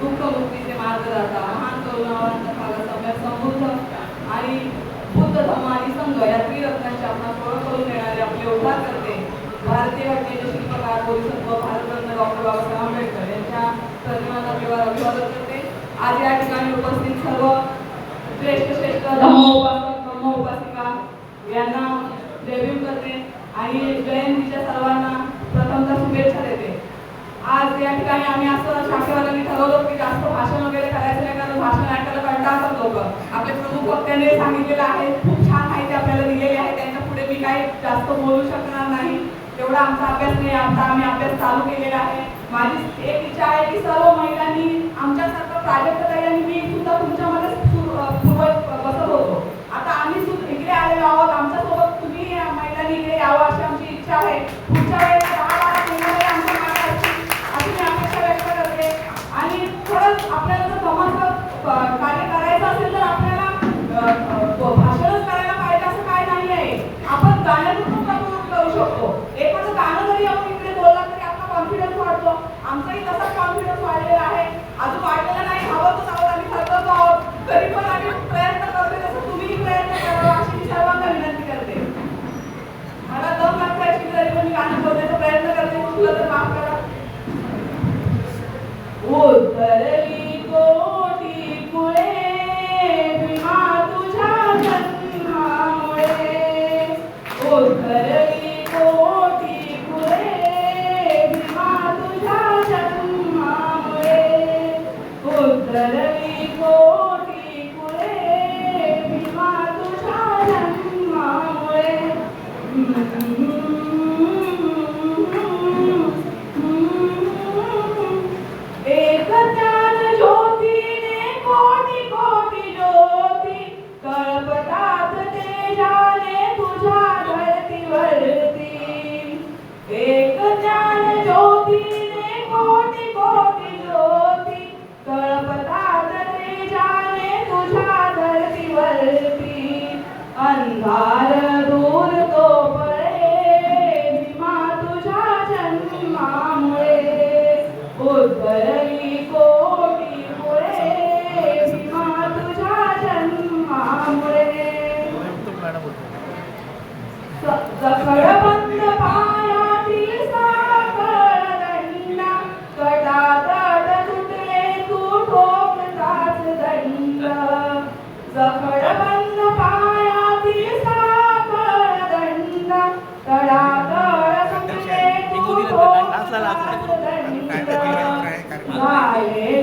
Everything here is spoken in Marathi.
दुःख मार्ग जाता. महान करुणावंत भागा समृद्ध आणि बुद्ध धर्म आणि संघ या त्रिरत्नांची आपण ओळख करून देणारे आपले उभार करते. भारतीय घटनेचे शिल्पकार बोधिसत्व भारतरत्न डॉक्टर बाबासाहेब आंबेडकर यांच्या प्रतिमांना आपल्याला अभिवादन करते. आज या ठिकाणी उपस्थित सर्व श्रेष्ठ श्रेष्ठ धम्म उपासक धम्म उपासिका यांना डेब्यू करते. आणि जयंतीच्या सर्वांना या ठिकाणी आम्ही असं शाखेवाल्यांनी ठरवलं की जास्त भाषण वगैरे करायचं नाही कारण भाषण ऐकायला कंटाळतात लोक. आपले प्रमुख वक्त्याने सांगितलेलं आहे. खूप छान माहिती आपल्याला दिलेली आहे. त्यांच्या पुढे मी काही जास्त बोलू शकणार नाही. तेवढा आमचा अभ्यास नाही. आमचा आम्ही अभ्यास चालू केलेला आहे. माझी एक इच्छा आहे की सर्व महिलांनी आमच्यासारखं प्राजक्त मी सुद्धा तुमच्या Thank you. उद्भरली कोटी मुळे भीमा तुझ्या जन्मामुळे. जखडबंद पायातील साखर दंडा कटातट तुटले तू ठोकताच दंड जखडबंद पायातील साखर दंडा कडाकड तुटले तू ठोकताच दंड Amém.